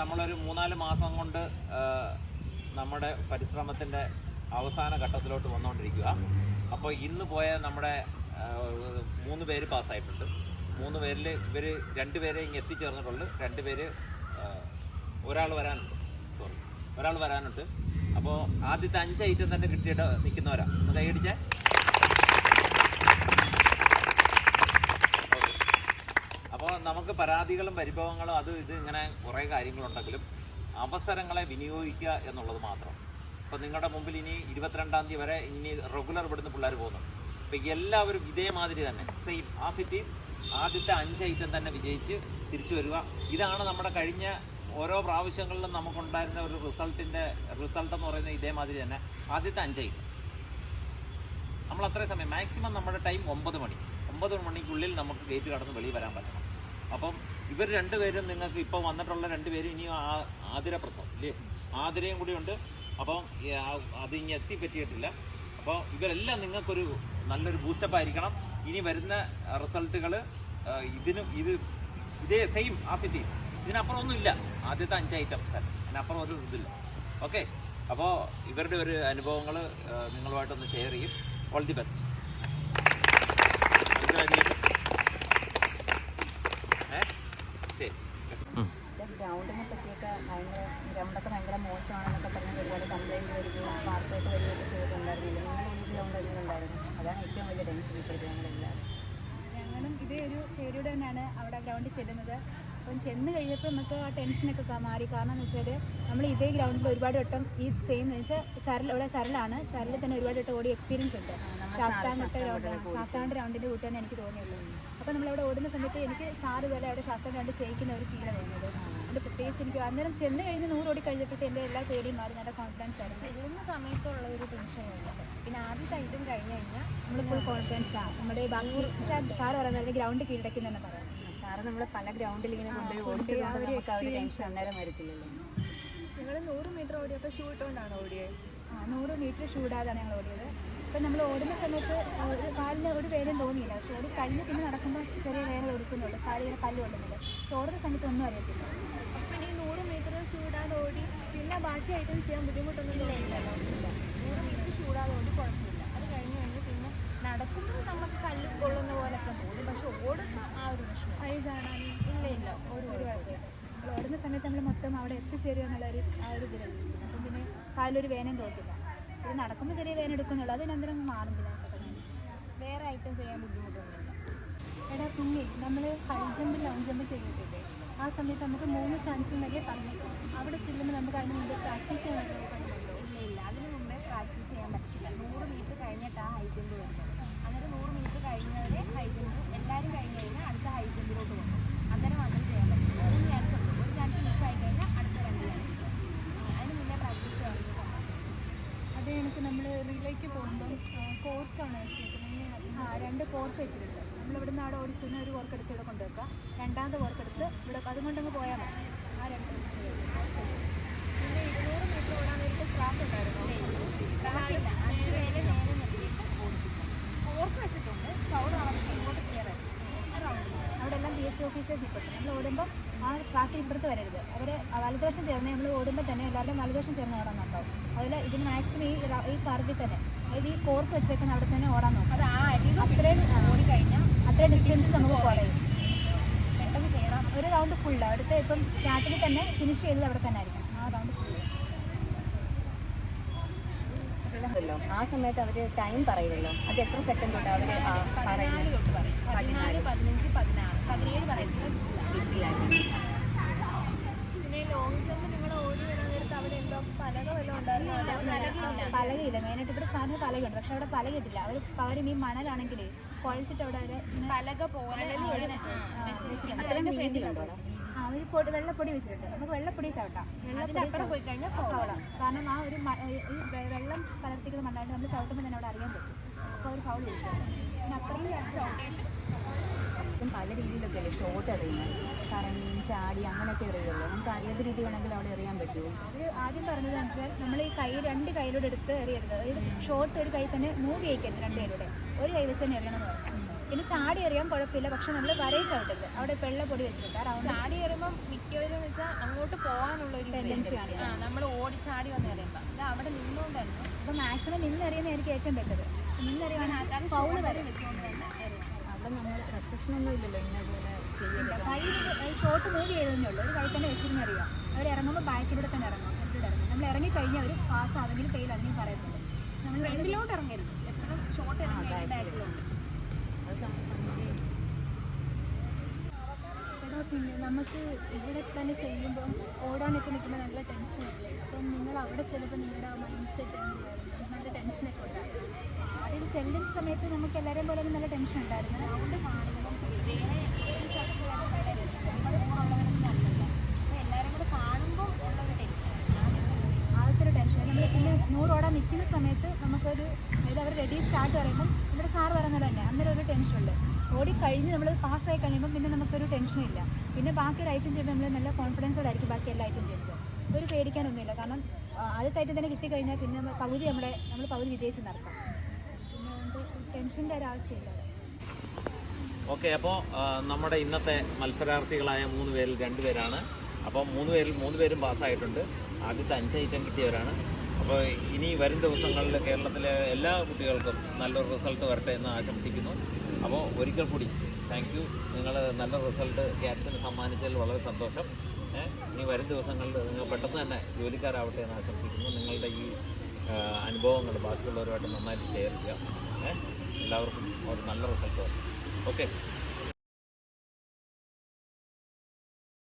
നമ്മളൊരു മൂന്നാൽ മാസം കൊണ്ട് നമ്മുടെ പരിശ്രമത്തിന്റെ അവസാന ഘട്ടത്തിലോട്ട് വന്നുകൊണ്ടിരിക്കുക അപ്പോൾ ഇന്ന് പോയ നമ്മുടെ മൂന്ന് പേര് പാസ്സായിട്ടുണ്ട്. മൂന്ന് പേരിൽ ഇവർ രണ്ട് പേരെ ഇങ്ങ് എത്തിച്ചേർന്നിട്ടുള്ളൂ രണ്ട് പേര് ഒരാൾ വരാനുണ്ട്. സോറി ഒരാൾ വരാനുണ്ട്. അപ്പോൾ ആദ്യത്തെ അഞ്ച് ഐറ്റം തന്നെ കിട്ടിയിട്ട് നിൽക്കുന്നവരാണ് ഒന്ന് കൈയടിച്ചേ ഓക്കെ അപ്പോൾ നമുക്ക് പരാതികളും പരിഭവങ്ങളും അത് ഇത് ഇങ്ങനെ കുറേ കാര്യങ്ങളുണ്ടെങ്കിലും അവസരങ്ങളെ വിനിയോഗിക്കുക എന്നുള്ളത് മാത്രം. ഇപ്പം നിങ്ങളുടെ മുമ്പിൽ ഇനി ഇരുപത്തിരണ്ടാം തീയതി വരെ ഇനി റെഗുലർ ഇവിടുന്ന് പിള്ളേർ പോകുന്നു. അപ്പോൾ എല്ലാവരും ഇതേമാതിരി തന്നെ സെയിം ആ സിറ്റീസ് ആദ്യത്തെ അഞ്ച് ഐറ്റം തന്നെ വിജയിച്ച് തിരിച്ചു വരിക. ഇതാണ് നമ്മുടെ കഴിഞ്ഞ ഓരോ പ്രാവശ്യങ്ങളിലും നമുക്കുണ്ടായിരുന്ന ഒരു റിസൾട്ടിന്റെ റിസൾട്ട് എന്ന് പറയുന്നത് ഇതേമാതിരി തന്നെ. ആദ്യത്തെ അഞ്ച് ഐറ്റം നമ്മൾ അത്രയും സമയം മാക്സിമം നമ്മുടെ ടൈം ഒമ്പത് മണി. ഒമ്പത് മണിക്കുള്ളിൽ നമുക്ക് ഗേറ്റ് കടന്ന് വെളിയിൽ വരാൻ പറ്റണം. അപ്പം ഇവർ രണ്ടുപേരും നിങ്ങൾക്ക് ഇപ്പോൾ വന്നിട്ടുള്ള രണ്ടുപേരും ഇനി ആതിര പ്രസവം ഇല്ലേ? ആതിരയും കൂടി ഉണ്ട്. അപ്പം അത് ഇനി എത്തിപ്പറ്റിയിട്ടില്ല. അപ്പോൾ ഇവരെല്ലാം നിങ്ങൾക്കൊരു നല്ലൊരു ബൂസ്റ്റപ്പ് ആയിരിക്കണം. ഇനി വരുന്ന റിസൾട്ടുകൾ ഇതിനും ഇത് ഇതേ സെയിം ആ സിറ്റീസ് ഇതിനപ്പുറം ഒന്നും ഇല്ല ആദ്യത്തെ അഞ്ച് ഐറ്റം അതിനപ്പുറം ഒരു ഇതില്ല. ഓക്കെ അപ്പോൾ ഇവരുടെ ഒരു അനുഭവങ്ങൾ നിങ്ങളുമായിട്ടൊന്ന് ഷെയർ ചെയ്യും. ഓൾ ദി ബെസ്റ്റ് ഗ്രൗണ്ടിനെ പറ്റിയൊക്കെ ഭയങ്കര ഗ്രൗണ്ടൊക്കെ ഭയങ്കര മോശമാണെന്നൊക്കെ പറഞ്ഞ് ഒരുപാട് കംപ്ലൈന്റ് വരികയും വാർത്തയൊക്കെ വരികയൊക്കെ ചെയ്തിട്ടുണ്ടായിരുന്നില്ല. നിങ്ങൾ ഈ ഗ്രൗണ്ട് എങ്ങനെ ഉണ്ടായിരുന്നു അതാണ് ഏറ്റവും വലിയ ടെൻഷൻ ഇപ്പോഴത്തെ ഞങ്ങളെല്ലാവരും. ഞങ്ങളും ഇതേ ഒരു പേടിയോടെ തന്നെയാണ് അവിടെ ഗ്രൗണ്ടിൽ ചെല്ലുന്നത്. അപ്പം ചെന്ന് കഴിഞ്ഞപ്പോൾ നമുക്ക് ആ ടെൻഷനൊക്കെ മാറി. കാരണം എന്ന് വെച്ചാൽ നമ്മൾ ഇതേ ഗ്രൗണ്ടിൽ ഒരുപാട് വട്ടം ഈ സെയിം എന്ന് വെച്ചാൽ ചരൽ ഇവിടെ ചരലാണ്. ചരലിൽ തന്നെ ഒരുപാട് വട്ടം ഓടി എക്സ്പീരിയൻസ് ഉണ്ട്. ശാസ്താംകട്ട ഗ്രൗണ്ടാണ് ശാസ്താണ്ട് ഗ്രൗണ്ടിന്റെ കൂട്ടാണ് തന്നെ എനിക്ക് തോന്നിയുള്ളൂ. അപ്പോൾ നമ്മളവിടെ ഓടുന്ന സമയത്ത് എനിക്ക് സാറ് പോലെ അവിടെ ശാസ്ത്രം ഗ്രൗണ്ട് ചെയ്യിക്കുന്ന ഒരു ഫീലാണ് തോന്നിയത്. അതുകൊണ്ട് പ്രത്യേകിച്ച് എനിക്ക് അന്നേരം ചെന്ന് കഴിഞ്ഞ് നൂറ് ഓടി കഴിഞ്ഞപ്പോഴത്തെ എന്റെ എല്ലാ പേടിയും മാറി. നല്ല കോൺഫിഡൻസ് ആയിരുന്നു ചെല്ലുന്ന സമയത്തുള്ള ഒരു ടെൻഷൻ പിന്നെ ആദ്യത്തെ ഐറ്റം കഴിഞ്ഞ് കഴിഞ്ഞാൽ നമ്മൾ ഫുൾ കോൺഫിഡൻസ് ആണ് നമ്മുടെ ബാക്കി സാർ പറയുന്നത് ഗ്രൗണ്ട് കീഴടക്കുന്നതെന്ന് പറയാം. സാറ് നമ്മൾ പല ഗ്രൗണ്ടിൽ ഇങ്ങനെ കൊണ്ടുപോയി ഓടിച്ചത് കൊണ്ട് നമുക്ക് ആ ഒരു ടെൻഷൻ അന്നേരം വരത്തില്ലല്ലോ. ഞങ്ങൾ നൂറ് മീറ്റർ ഓടിയപ്പോൾ ഷൂ ഇട്ടുകൊണ്ടാണ് ഓടിയത് ആ നൂറ് മീറ്റർ ഷൂടാതാണ് ഞങ്ങൾ ഓടിയത്. അപ്പം നമ്മൾ ഓടുന്ന സമയത്ത് ഒരു കാലിന് ഒരു വേദന തോന്നിയില്ല. പക്ഷെ ഓടി കഴിഞ്ഞ് പിന്നെ നടക്കുമ്പോൾ ചെറിയ വേദന കൊടുക്കുന്നുണ്ട് കാലിൽ ഇങ്ങനെ കല്ല് കൊള്ളുന്നുണ്ട് പക്ഷെ ഓടുന്ന സമയത്ത് ഒന്നും അറിയത്തില്ല. അപ്പം ഈ നൂറ് മീറ്റർ ഷൂടാതെ ഓടി പിന്നെ ബാക്കി ഐറ്റം ചെയ്യാൻ ബുദ്ധിമുട്ടൊന്നും തോന്നിയില്ലല്ലോ. നൂറ് മീറ്റർ ഷൂടാതെ കൊണ്ട് കുഴപ്പമില്ല. അത് കഴിഞ്ഞ് കഴിഞ്ഞ് നടക്കുമ്പോൾ നമുക്ക് കല്ല് കൊള്ളുന്ന പോലൊക്കെ തോന്നി. പക്ഷെ ഓടുന്ന ആ ഒരു വിഷയം കൈ ചാടാനും ഇല്ല ഇല്ല ഒരു ഒരു കുഴപ്പമില്ല. നമ്മൾ ഓടുന്ന സമയത്ത് നമ്മൾ മൊത്തം അവിടെ എത്തിച്ചേരുക എന്നുള്ള ഒരു ആ ഒരു ഇതിലാണ് അപ്പം പിന്നെ കാലിലൊരു വേനയും തോന്നില്ല ഇത് നടക്കുമ്പോൾ ചെറിയ വേന എടുക്കുന്നുള്ളൂ. അതിനന്തരം മാറുന്നില്ല. വേറെ ഐറ്റം ചെയ്യാൻ ബുദ്ധിമുട്ടൊന്നുമില്ല. എടാ കുഞ്ഞി നമ്മൾ ഹൈ ജമ്പ് ലോങ് ജമ്പ് ചെയ്യത്തില്ലേ? ആ സമയത്ത് നമുക്ക് മൂന്ന് ചാൻസ് എന്നൊക്കെ പറഞ്ഞേക്കും അവിടെ ചെല്ലുമ്പോൾ നമുക്ക് അതിന് മുമ്പ് പ്രാക്ടീസ് ചെയ്യാൻ പറ്റുന്നുണ്ടോ ഇല്ല ഇല്ല. അതിന് മുമ്പേ പ്രാക്ടീസ് ചെയ്യാൻ പറ്റില്ല നൂറ് മീറ്റർ കഴിഞ്ഞിട്ടാണ് ഹൈ ജമ്പ് വരുന്നത് അന്നേരം നൂറ് മീറ്റർ കഴിഞ്ഞവരെ ഹൈ ജമ്പ് എല്ലാവരും കഴിഞ്ഞ് കഴിഞ്ഞാൽ അടുത്ത ഹൈ ജമ്പിലോട്ട് പോകും. അന്നേരം മാത്രം ചെയ്യാൻ പറ്റും മൂന്ന് ചാൻസ് ഉണ്ട്. ഒരു ചാൻസ് മിസ് ആയി കഴിഞ്ഞാൽ അടുത്ത രണ്ട് ചാൻസ് അതിന് മുന്നേ പ്രാക്ടീസ് ചെയ്യാൻ അതേ കണക്ക് നമ്മൾ റിലേക്ക് പോകുമ്പം കോർക്കാണ് വെച്ചേക്കുന്നത് ഇങ്ങനെ ആ രണ്ട് കോർക്ക് വെച്ചിട്ടുണ്ട്. നമ്മൾ ഇവിടുന്ന് അവിടെ ഓടിച്ചെന്ന് ഒരു കോർക്ക് എടുത്ത് ഇവിടെ കൊണ്ടുവെക്കാം രണ്ടാമത്തെ കോർക്ക് എടുത്ത് ഇവിടെ അതും കൊണ്ടങ്ങ് പോയാൽ മതി. ആ രണ്ട് പിന്നെ ഇരുന്നൂറ് മീറ്റർ ഓടാൻ വേണ്ടിയിട്ട് സ്റ്റാഫ് ഉണ്ടായിരുന്നു. എല്ലാം നിൽക്കട്ടെ നമ്മൾ ഓടുമ്പോൾ ആ ട്രാക്കിൽ ഇപ്പുറത്ത് വരരുത്. അവർ വലതുവശം ചേർന്ന് നമ്മൾ ഓടുമ്പോൾ തന്നെ എല്ലാവരുടെയും വലതുവശം ചേർന്ന് ഓടാൻ നോക്കാം. അതിൽ ഇതിന് മാക്സിമം ഈ ഈ കർവിൽ തന്നെ അതായത് ഈ കോർക്ക് വെച്ചേക്കുന്ന അവിടെ തന്നെ ഓടാൻ നോക്കാം. അത്രയും അത്രയും ഡിസ്റ്റൻസ് നമുക്ക് കുറയും. ഒരു റൗണ്ട് ഫുള്ള് അവിടുത്തെ ഇപ്പം സ്റ്റാർട്ടിൽ തന്നെ ഫിനിഷ് ചെയ്തത് അവിടെ തന്നെ ആയിരിക്കും. ആ റൗണ്ട് ഫുള്ള് ല്ലോ ആ സമയത്ത് അവർ ടൈം പറയുമല്ലോ. അത് എത്ര സെക്കൻഡ് തൊട്ട് അവർ പതിനാല് തൊട്ട് പറയും പതിനാല്. പതിനഞ്ച് പതിനാറ്. പതിനേഴ് പറയുന്നത് ബിസിലാക്കി പിന്നെ ലോങ് ജമ്പ് നിങ്ങൾ ഓടി വരുന്നിടത്ത് നേരത്ത് അവിടെ എന്തോ പലക വല്ലതും ഉണ്ടായിരുന്നു പലകയില്ല. മെയിനായിട്ട് ഇവിടെ സാധനം പലകയുണ്ട്. പക്ഷെ അവിടെ പലകയിട്ടില്ല അവർ പകരം ഈ മണലാണെങ്കിൽ കുഴച്ചിട്ട് അവിടെ അവർ പലക പോലെ. അത്രയും? ആ ഒരു പൊടി വെള്ളപ്പൊടി വെച്ചിട്ടുണ്ട്. നമുക്ക് വെള്ളപ്പൊടി ചവിട്ടാം. വെള്ളപ്പൊടി അപ്പുറം പോയി കഴിഞ്ഞാൽ ഫൗളാണ് കാരണം ആ ഒരു വെള്ളം കലർത്തിക്കുന്ന മണ്ണായിട്ട് നമ്മൾ ചവിട്ടുമ്പോൾ തന്നെ അവിടെ അറിയാൻ പറ്റും. അപ്പോൾ ഒരു ഫൗൾ വിളിക്കും പിന്നെ അത്രയും പല രീതിയിലൊക്കെ അല്ലേ? ഷോട്ട് എറിയുന്നത് കറങ്ങിയും ചാടി അങ്ങനെയൊക്കെ എറിയുള്ളൂ നമുക്ക് ഏത് രീതി വേണമെങ്കിലും അവിടെ എറിയാൻ പറ്റുമോ? അവർ ആദ്യം പറഞ്ഞത് വെച്ചാൽ നമ്മൾ ഈ കൈ രണ്ട് കൈയിലൂടെ എടുത്ത് എറിയരുത്. ഷോട്ട് ഒരു കൈ തന്നെ മൂവ് ചെയ്യിക്കരുത് രണ്ട് കൈയിലൂടെ. ഒരു കൈ വെച്ച് തന്നെ എറിയണം എന്ന് പറഞ്ഞു പിന്നെ ചാടി എറിയാൻ കുഴപ്പമില്ല പക്ഷെ നമ്മൾ വരയിൽ ചവിട്ടരുത്. അവിടെ വെള്ള പൊടി വെച്ചിട്ടുണ്ട് റൗണ്ട് ചാടി എറിയുമ്പോൾ മിക്കവരും വെച്ചാൽ അങ്ങോട്ട് പോകാനുള്ള ഒരു ടെൻഡൻസിയാണ് നമ്മൾ ഓടി ചാടി വന്ന് എറിയുമ്പോൾ ഇത് അവിടെ നിന്നുകൊണ്ടായിരുന്നു അപ്പോൾ മാക്സിമം നിന്നെറിയുന്നതായിരിക്കും ഏറ്റവും ബെറ്റർ നിന്നെറിയുവാണെങ്കിൽ ഫൗൾ വരെ. വെച്ചുകൊണ്ട് തന്നെ എറിയണം അവിടെ നമ്മൾ റെസ്ട്രിക്ഷൻ ഒന്നും ഇല്ലല്ലോ ഇന്നപോലെ ചെയ്യില്ല കൈ ഷോട്ട് മൂവ് ചെയ്തതേ ഉള്ളൂ. ഒരു കൈ തന്നെ വെച്ചിരുന്നറിയാം അവർ ഇറങ്ങുമ്പോൾ ബാക്കിലൂടെ തന്നെ ഇറങ്ങും. എപ്പോഴും ഇറങ്ങും. നമ്മൾ ഇറങ്ങി കഴിഞ്ഞാൽ അവർ പാസ് ആണെങ്കിലും ഫെയിൽ ആണെങ്കിലും പറയുന്നുണ്ട്. നമ്മൾ ഫ്രണ്ടിലോട്ട് ഇറങ്ങരുത്. എപ്പോഴും ഷോട്ട് ഇറങ്ങി ബാക്കിലോട്ട് പിന്നെ നമുക്ക് ഇവിടെ തന്നെ ചെയ്യുമ്പോൾ ഓടാനൊക്കെ നിൽക്കുമ്പോൾ നല്ല ടെൻഷൻ ടെൻഷനല്ലേ അപ്പം നിങ്ങൾ അവിടെ ചിലപ്പോൾ നിങ്ങളുടെ മൈൻഡ് സെറ്റ് എന്തായിരുന്നു നല്ല ടെൻഷനൊക്കെ ഉണ്ടായിരുന്നു. ആദ്യം ചെല്ലുന്ന സമയത്ത് നമുക്ക് എല്ലാവരെയും പോലെ നല്ല ടെൻഷൻ ഉണ്ടായിരുന്നു. ഗ്രൗണ്ട് കാണുമ്പോൾ വേറെ ഒരു സ്ഥലത്ത് പോകാൻ വളരെ നമ്മുടെ കൂടെ ഉള്ളവരൊന്നും അല്ലല്ലോ അപ്പോൾ എല്ലാവരും കൂടെ കാണുമ്പോൾ ഉള്ളൊരു ടെൻഷൻ ആദ്യത്തെ ഒരു ടെൻഷൻ നമ്മൾ പിന്നെ നൂറോടാൻ നിൽക്കുന്ന സമയത്ത് നമുക്കൊരു അതായത് അവർ റെഡി സ്റ്റാർട്ട് പറയുമ്പോൾ നമ്മുടെ സാറ് പറയുന്നത് തന്നെ അന്നേരം ഒരു ടെൻഷനുണ്ട് ഓടി കഴിഞ്ഞ് നമ്മൾ പാസ്സായി കഴിയുമ്പോൾ പിന്നെ നമുക്കൊരു ടെൻഷനില്ല പിന്നെ ബാക്കി ഒരു ഐറ്റം ചെയ്യുമ്പോൾ നമ്മൾ നല്ല കോൺഫിഡൻസോടായിരിക്കും ബാക്കി എല്ലാ ഐറ്റം ചെയ്യുന്നത്. ഒരു പേടിക്കാനൊന്നുമില്ല കാരണം ആദ്യത്തെ ഐറ്റം തന്നെ കിട്ടിക്കഴിഞ്ഞാൽ പിന്നെ നമ്മൾ പകുതി നമ്മുടെ നമ്മൾ പകുതി വിജയിച്ച് നടക്കാം. പിന്നെ ടെൻഷന്റെ ഒരു ആവശ്യമില്ല ഓക്കെ അപ്പോൾ നമ്മുടെ ഇന്നത്തെ മത്സരാർത്ഥികളായ മൂന്ന് പേരിൽ രണ്ട് പേരാണ് അപ്പോൾ മൂന്ന് പേരിൽ മൂന്ന് പേരും പാസ്സായിട്ടുണ്ട്. ആദ്യത്തെ അഞ്ച് ഐറ്റം കിട്ടിയവരാണ്. അപ്പോൾ ഇനി വരും ദിവസങ്ങളിൽ കേരളത്തിലെ എല്ലാ കുട്ടികൾക്കും നല്ലൊരു റിസൾട്ട് വരട്ടെ എന്ന് ആശംസിക്കുന്നു. അപ്പോൾ ഒരിക്കൽ കൂടി താങ്ക് യു നിങ്ങൾ നല്ല റിസൾട്ട് ക്യാറ്റ്സിന് സമ്മാനിച്ചതിൽ വളരെ സന്തോഷം. ഇനി വരും ദിവസങ്ങളിൽ നിങ്ങൾ പെട്ടെന്ന് തന്നെ ജോലിക്കാരാവട്ടെ എന്ന് ആശംസിക്കുന്നു. നിങ്ങളുടെ ഈ അനുഭവങ്ങൾ ബാക്കിയുള്ളവരുമായിട്ട് നന്നായിട്ട് ഷെയർ ചെയ്യുക. എല്ലാവർക്കും ഒരു നല്ല റിസൾട്ട് വരും. ഓക്കെ